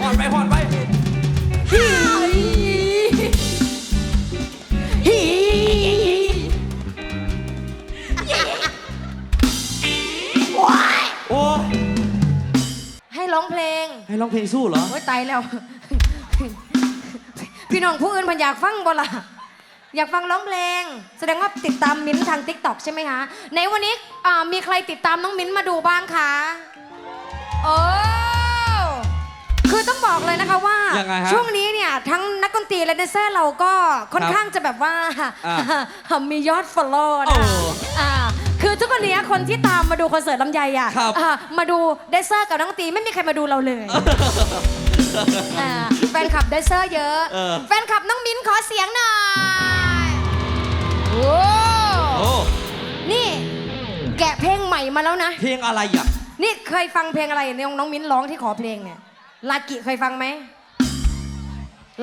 หอนไปหอนไปโอ้ให้ร้องเพลงให้ร้องเพลงสู้เหรอ โอ้ยตายแล้ว พี่น้องผู้อื่นมันอยากฟังบ่ล่ะ อยากฟังร้องเพลง แสดงว่าติดตามมิ้นท์ทางติ๊กต็อกใช่ไหมคะในวันนี้อ่ามีใครติดตามน้องมิ้นท์มาดูบ้างคะโอ้คือต้องบอกเลยนะคะว่า ยังไงฮะช่วงนี้เนี่ยทั้งนักดนตรีและแดนเซอร์เราก็ค่อนครับข้างจะแบบว่าอ่า มียอดฟอลโล่โอ้นะอ่าคือทุกวันนี้คนที่ตามมาดูคอนเสิร์ตลำไยอะครับอ่ามาดูแดนเซอร์กับนักดนตรีไม่มีใครมาดูเราเลยอ่าแฟนคลับแดนเซอร์เยอะ เออ แฟนคลับน้องมิ้นขอเสียงหน่อย โอ้โอ้นี่ แกะเพลงใหม่มาแล้วนะ เพลงอะไรอะนี่เคยฟังเพลงอะไรน้องน้องมิ้นร้องที่ขอเพลงเนี่ย ลากิเคยฟังไหม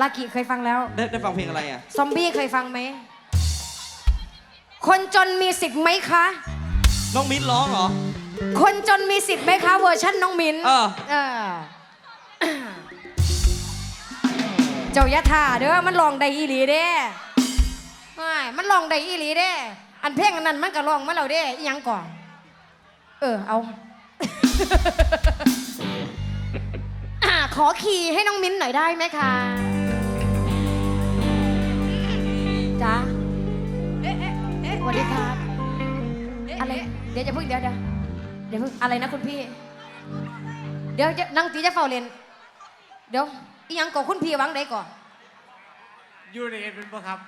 ลากิเคยฟังแล้ว ได้ได้ฟังเพลงอะไรอะ ซอมบี้เคยฟังไหม คนจนมีสิทธิ์ไหมคะ น้องมิ้นร้องเหรอ คนจนมีสิทธิ์ไหมคะเวอร์ชันน้องมิ้นเออ เออ เจ้ายะท่าเด้อมันลองได้อีหลีเด้ ไม่มันลองได้อีหลีเด้ อันเพลงอันนั้นมันก็ลองมาแล้วเด้อีหยังก่อนเออเอา อะขอขี่ให้น้องมิ้นหน่อยได้ไหมคะจ้าสวัสดีครับอะไรเดี๋ยวจะพึ่งเดี๋ยวเดี๋ยวเดี๋ยวพึ่งอะไรนะคุณพี่ เดี๋ยวจะนั่งตีจะเฝ้าเรียนเดี๋ยวอีหยังก่อคุณพี่หวังใดก่อน ยูเรนเป็นปะครับ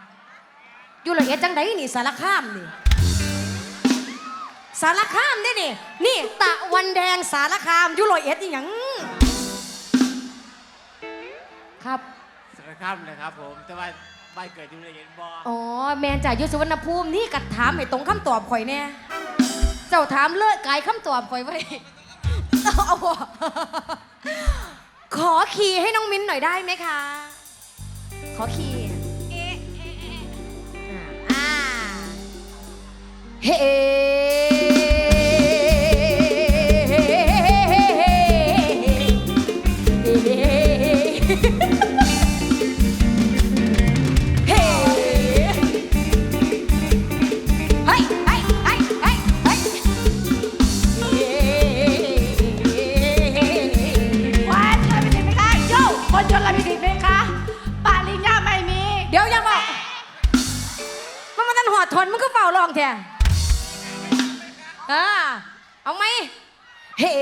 อยู่ละเอียดจังใดนี่สารคามนี่ สารคามได้นี่ นี่ตะวันแดงสารคามอยู่ละเอียดอีหยังครับสารคามเลยครับผม แต่ว่าบ้านเกิดยูเรนบออ๋อแมนจ่ายุสุวรรณภูมินี่กัดถามให้ตรงคำตอบข่อยแน่เจ้าถามเลิกกายคำตอบข่อยไว้เอาบ่ขอขี่ให้น้องมิ้นหน่อยได้ไหมคะ ขอขี่ หมคะโย่คนจนเรามีสิทธิ์ไหมคะปาลิญญาไม่มี เดี๋ยวยังบอกมันมันตันหอดทนมันก็เฝ้าลองแท้อ่า เอาไหมเฮ้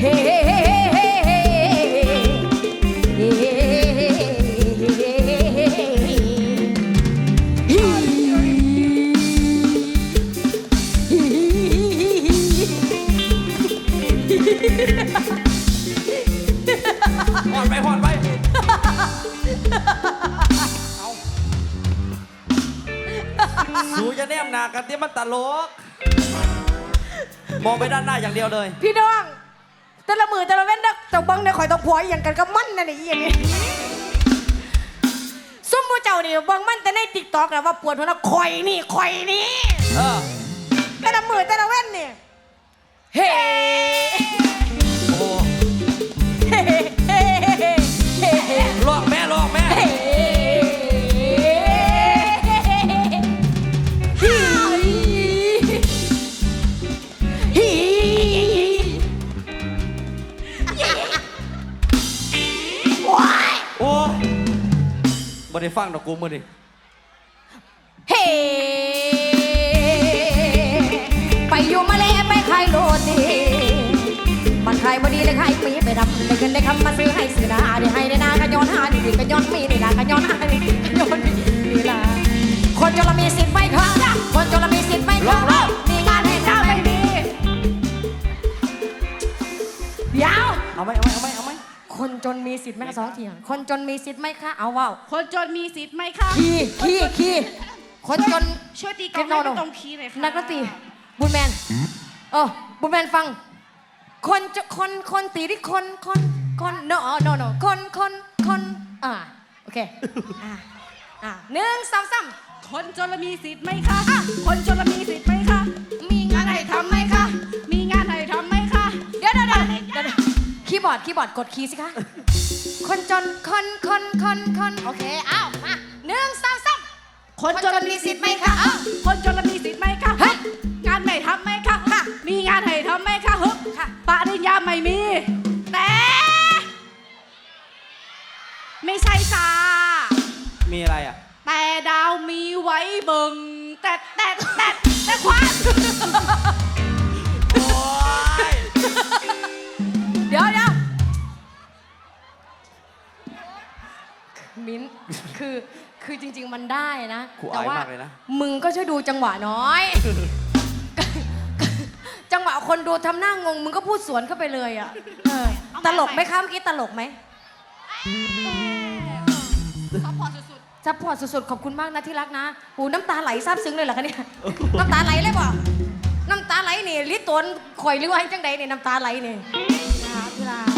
เฮ้เฮ้เฮ้เฮ้เฮ้หอนไปหอนไป สูจะแนมหนากันที่มันตลก มองไปด้านหน้าอย่างเดียวเลย พี่น้องแต่ละมือแต่ละเว้นเด้อแต่บังเนี่ยข่อยต้องผัวอหย่างกันกับมันนั่นนี่อหย่างนี้ซุ่มมูเจ้านี่เบังมันแต่ในติ๊กต็อกนะว่าปวดหัวนะข่อยนี่ข่อยนี่เออ แต่ละมือแต่ละเว้นนี่เฮ้ ได้ฟังดอกกูมือดิเฮ้ไปอยู่มาแล้วไปขายโรตีมันขายบดีเลยขายปีไปดำเลยเงินได้คำมาซื้อให้ซื้อนาได้ให้ได้นาขย้อนหาดีดีขย้อนมีนี่ละขย้อนหาดีขย้อนมีนี่ละคนจนละมีสิทธิ์ไหมคะคนจนละมีสิทธิ์ไหมคะมีงานให้เจ้าไม่มีเดี๋ยวเอาไหมเอาไหมเอาไหมเอาไหม คนจนมีสิทธิ์ไหมคะสองเทียงคนจนมีสิทธิ์ไหมคะเอาว่าวคนจนมีสิทธิ์ไหมคะ ขี้ขี้ขี้คนจน ช่วยตีกลองให้ไม่ตรงคีย์หน่อยค่ะนักดนตรีบุญแมนเออบุญแมนฟัง คนจะคนคนตีที่คนคนคน no no no คนคนคนอ่าโอเคอะอะหนึ่งสองสามคนจนละมีสิทธิ์ไหมคะ คนจนละมีสิทธิ์ไหมคะ มีงานให้ทำไหมคะ ย์บอร์ดคีย์บอร์ดกดคีย์สิคะ คนจนคนคนคนคนโอเคอ้าวมาหนึ่งสองสาม คนจนละมีสิทธิ์ไหมคะอ้าวคนจนละมีสิทธิ์ไหมคะเฮ้ยงานไม่ทำไหมคะค่ะ มีงานให้ทำไหมคะฮึค่ะ ปริญญาไม่มี แต่ ไม่ใช่จ้ามีอะไรอะ แต่ดาวมีไว้เบิง คือคือจริง ๆ มันได้นะครูแต่อายว่ามากเลยนะ มึงก็ช่วยดูจังหวะน้อย จังหวะคนดูทำหน้างง มึงก็พูดสวนเข้าไปเลยอะเออตลกไหมคะเมื่อกี้ตลกไหมซัพพอร์ตสุดซัพพอร์ตสุดๆขอบคุณมากนะที่รักนะหูน้ำตาไหลซาบซึ้งเลยเหรอคะเนี่ยน้ำตาไหลเลยบ่น้ำตาไหลนี่ลิตนข่อยหรือว่าให้จังใดนี่น้ำตาไหลนี่นะคะที่รัก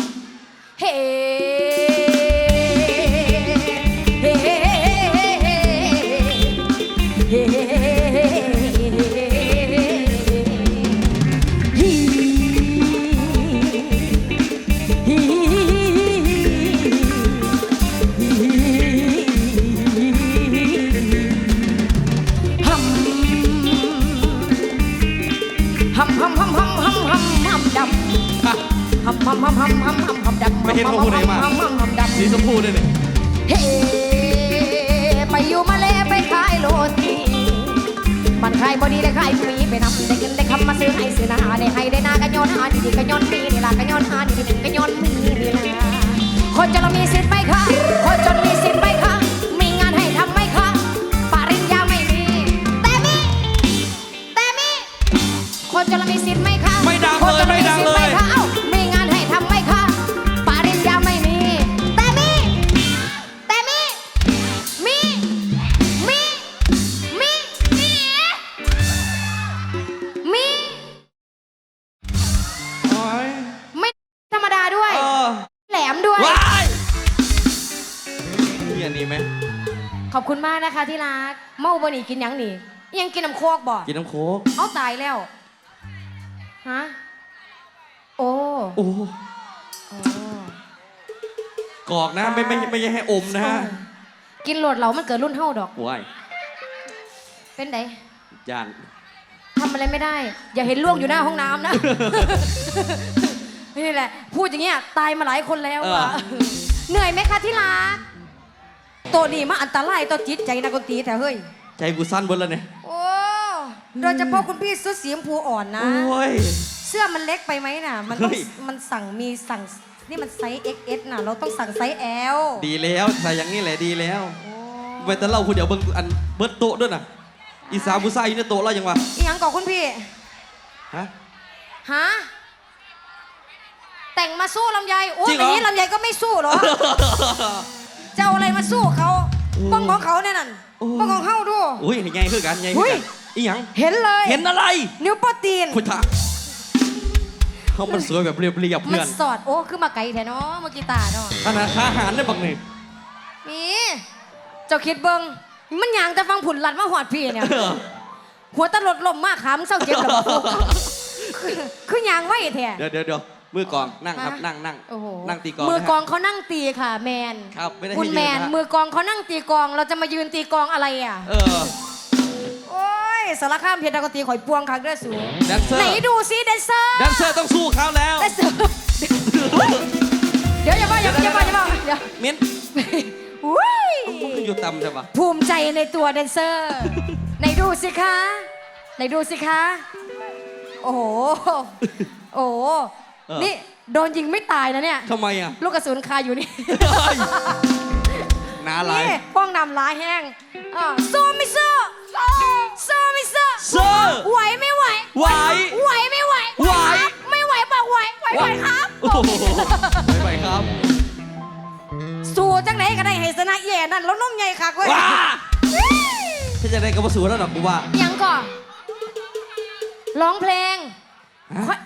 บอดีได้ใครมีไปนำได้เงินได้คำมาซื้อให้ซื้อนาได้ให้ได้นากระยอนหาดีๆกระยอนมีนี่ล่ะกระยอนหาดีๆกระยอนมีนี่ล่ะคนจนเรามีสิทธิ์ไหมคะคนจนมีสิทธิ์ไหมคะมีงานให้ทำไหมคะปริญญาไม่มีแต่มีแต่มีคนจนเรามีสิทธิ์ไหมคะไม่ดังเลยไม่ดังเลย นนี้ไหมขอบคุณมากนะคะที่รัก เมาบ่นี่กินหยังนี่ยังกินน้ำโคกบ่กินน้ำโค้กเอาตายแล้วฮะโอ้โอ้โอ้กอกนะไม่ไม่ไม่ใช่ให้อมนะฮะกินโหลดเรามันเกิดรุ่นเฮาดอก ว้ายเป็นไงยานทำอะไรไม่ได้ อย่าเห็นล่วงอยู่หน้าห้องน้ำนะ นี่แหละ พูดอย่างเงี้ยตายมาหลายคนแล้วอะเหนื่อยไหมคะที่รัก ตัวนี้มาอันตรายต่อจิตใจนักดนตรีแต่เฮ้ย ใจกูสั้นเบนแล้วเนี่ย โอ้โดยเฉพาะคุณพี่เสื้อสีชมพูอ่อนนะ โอ้ย เสื้อมันเล็กไปไหมน่ะ มันต้องเฮ้ย มันสั่งมีสั่งนี่มันไซส์ XS น่ะ เราต้องสั่งไซส์ L ดีแล้วใส่อย่างนี้แหละดีแล้วโอ้ไปแต่เล่าคุณเดี๋ยวเบิ่งอันเบิดโต๊ะด้วยนะอีสาวผู้ชายอยู่ในโต๊ะแล้วยังวะอีหยังก่อนคุณพี่ ฮะ ฮะ แต่งมาสู้ลำไยโอ้จริยงเหรออย่างนี้ลำไยก็ไม่สู้เหรอจะ เอาอะไรมาสู้เขาโอ้บ้องของเขาเนี่ยนั่นโอ้บ้องของเฮาดูอุ้ยไงคือกันไงเฮ้คือยกันอีหยังเห็นเลยเห็นอะไร นิ้วโป้ตีนพุทธะเขามันสวยแบบเรียบเรียบมัเพื่อนนสอดโอ้คือมาไกลแท้เนาะเมื่อกี้ตาเนาะขนาดค้าอาหารได้บักหนึ่งมีเจ้าคิดเบิงมันยางแต่ฟังผุนหลัดมาหอดพี่เนี่ยหัวตลดลมมากขามนเศร้าเจ็บแล้วบอกคือคือยางไว้แท้เดี๋ยวเดี๋ยวเดี๋ยว มือกองนั่งครับ ฮะ นั่งนั่งโอ้โหนั่งตีกองมือนะฮะกองเขานั่งตีค่ะ แมนครับไม่ได้ให้คุณแมนยืนนะมือกองเขานั่งตีกอง เราจะมายืนตีกองอะไรอะ เออ โอ้ยสารข้ามเพชรดากตีข่อยปวงคักเด้อสูแดนเซอร์ ไหนดูซิแดนเซอร์แดนเซอร์ต้องสู้เขาแล้ว แดนเซอร์เดี๋ยวอย่ามาอย่าอย่ามาอย่ามาเดี๋ยวมิ้นอุ้ยมันอยู่ต่ำใช่ปะภูมิใจในตัวแดนเซอร์ ไหนดูสิคะไหนดูสิคะ โอ้โห โอ้โห นี่โดนยิงไม่ตายนะเนี่ย ทำไมอะลูกกระสุนคาอยู่นี่หนาหลายนี่ป้องนำลายแห้งอ่าสู้ไม่สู้สู้ไม่สู้เซอร์ ไหวไม่ไหว ไหวไหวไม่ไหวไหว ครับไม่ไหวบอกไหวไหวไหวครับโอ้โหไม่ไหวครับ สู้จังไหนก็ได้ให้ชนะแย่นั่นแล้วนุ่มใหญ่คักเว้ยว้าถ้าจะได้กระสูแล้วดอกกูว่า ยังก่อนร้องเพลงฮะค่อย